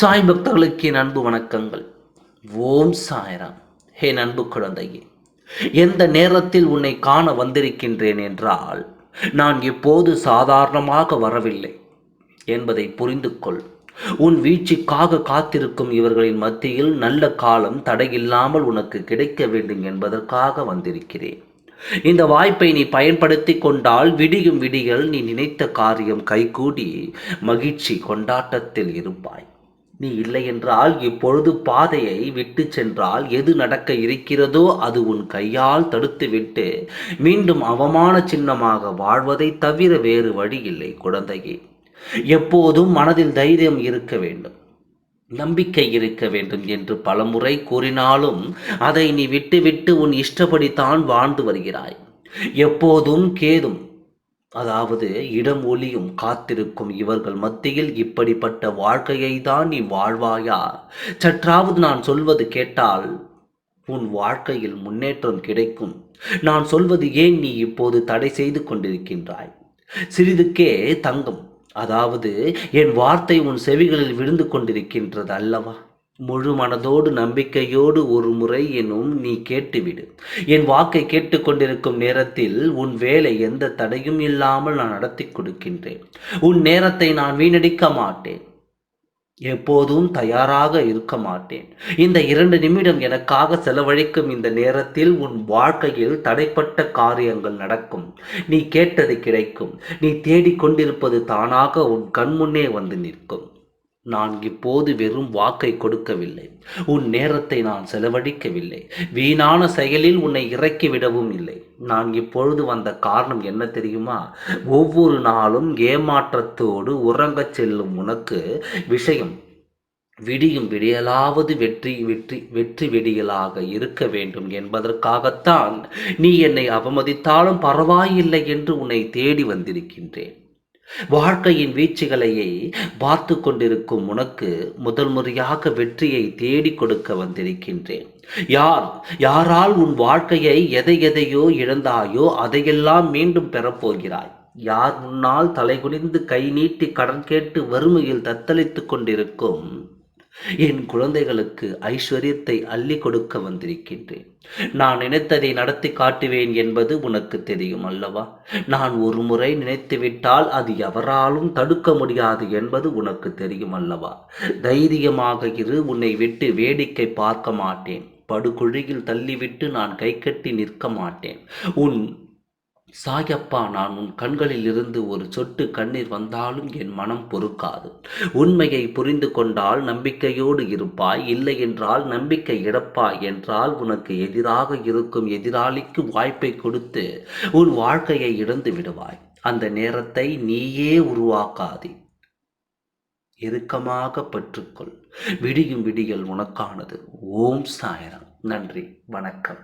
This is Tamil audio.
சாய் பக்தர்களுக்கு என் அன்பு வணக்கங்கள். ஓம் சாய்ராம். ஹே அன்பு குழந்தையே எந்த நேரத்தில் உன்னை காண வந்திருக்கின்றேன் என்றால் நான் எப்போது சாதாரணமாக வரவில்லை என்பதை புரிந்து கொள். உன் வீழ்ச்சிக்காக காத்திருக்கும் இவர்களின் மத்தியில் நல்ல காலம் தடையில்லாமல் உனக்கு கிடைக்க வேண்டும் என்பதற்காக வந்திருக்கிறேன். இந்த வாய்ப்பை நீ பயன்படுத்தி கொண்டால் விடியும் விடிகள் நீ நினைத்த காரியம் கைகூடி மகிழ்ச்சி கொண்டாட்டத்தில் இருப்பாய். நீ இல்லை என்றால் இப்பொழுது பாதையை விட்டு சென்றால் எது நடக்க இருக்கிறதோ அது உன் கையால் தடுத்துவிட்டு மீண்டும் அவமான சின்னமாக வாழ்வதை தவிர வேறு வழி இல்லை குழந்தையே. எப்போதும் மனதில் தைரியம் இருக்க வேண்டும். நம்பிக்கை இருக்க வேண்டும் என்று பலமுறை கூறினாலும் அதை நீ விட்டுவிட்டு உன் இஷ்டப்படித்தான் வாழ்ந்து வருகிறாய். எப்போதும் கேதும் அதாவது இடம் ஒளியும் காத்திருக்கும் இவர்கள் மத்தியில் இப்படிப்பட்ட வாழ்க்கையை தான் நீ வாழ்வாயா? சற்றாவது நான் சொல்வது கேட்டால் உன் வாழ்க்கையில் முன்னேற்றம் கிடைக்கும். நான் சொல்வது ஏன் நீ இப்போது தடை செய்து கொண்டிருக்கின்றாய்? சிறிதுக்கே தங்கம். அதாவது என் வார்த்தை உன் செவிகளில் விழுந்து கொண்டிருக்கின்றது அல்லவா முழு மனதோடு நம்பிக்கையோடு ஒரு முறை எனும் நீ கேட்டுவிடு. என் வாக்கை கேட்டுக்கொண்டிருக்கும் நேரத்தில் உன் வேலை எந்த தடையும் இல்லாமல் நான் நடத்தி கொடுக்கின்றேன். உன் நேரத்தை நான் வீணடிக்க மாட்டேன். எப்போதும் தயாராக இருக்க மாட்டேன். இந்த இரண்டு நிமிடம் எனக்காக செலவழிக்கும் இந்த நேரத்தில் உன் வாழ்க்கையில் தடைப்பட்ட காரியங்கள் நடக்கும். நீ கேட்டது கிடைக்கும். நீ தேடிக்கொண்டிருப்பது தானாக உன் கண்முன்னே வந்து நிற்கும். நான் இப்போது வெறும் வாக்கை கொடுக்கவில்லை. உன் நேரத்தை நான் செலவழிக்கவில்லை. வீணான செயலில் உன்னை இறக்கிவிடவும் இல்லை. நான் இப்பொழுது வந்த காரணம் என்ன தெரியுமா? ஒவ்வொரு நாளும் ஏமாற்றத்தோடு உறங்கச் செல்லும் உனக்கு விஷயம். விடியும் விடியலாவது வெற்றி வெற்றி வெற்றி விடியலாக இருக்க வேண்டும் என்பதற்காகத்தான் நீ என்னை அவமதித்தாலும் பரவாயில்லை என்று உன்னை தேடி வந்திருக்கின்றேன். வாழ்க்கையின் வீச்சுகளையே பார்த்து கொண்டிருக்கும் உனக்கு முதல் முறையாக வெற்றியை தேடி கொடுக்க வந்திருக்கின்றேன். யார் யாரால் உன் வாழ்க்கையை எதை எதையோ இழந்தாயோ அதையெல்லாம் மீண்டும் பெறப்போகிறாய். யார் முன்னால் தலைகுனிந்து கை நீட்டி கடன் கேட்டு வறுமையில் தத்தளித்துக் கொண்டிருக்கும் என் குழந்தைகளுக்கு ஐஸ்வர்யத்தை அள்ளி கொடுக்க வந்திருக்கின்றேன். நான் நினைத்ததை நடத்தி காட்டுவேன் என்பது உனக்கு தெரியும் அல்லவா? நான் ஒரு முறை நினைத்துவிட்டால் அது எவராலும் தடுக்க முடியாது என்பது உனக்கு தெரியும் அல்லவா? தைரியமாக இரு உன்னை விட்டு வேடிக்கை பார்க்க மாட்டேன். படுகுழியில் தள்ளிவிட்டு நான் கைகட்டி நிற்க மாட்டேன். உன் சாயப்பா நான் உன் கண்களில் இருந்து ஒரு சொட்டு கண்ணீர் வந்தாலும் என் மனம் பொறுக்காது. உண்மையை புரிந்து கொண்டால் நம்பிக்கையோடு இருப்பாய் இல்லை என்றால் நம்பிக்கை இழப்பாய் என்றால் உனக்கு எதிராக இருக்கும் எதிராளிக்கு வாய்ப்பை கொடுத்து உன் வாழ்க்கையை இழந்து விடுவாய். அந்த நேரத்தை நீயே உருவாக்காதே. இறுக்கமாக பற்றுக்கொள். விடியும் விடியல் உனக்கானது. ஓம் சாயரம். நன்றி. வணக்கம்.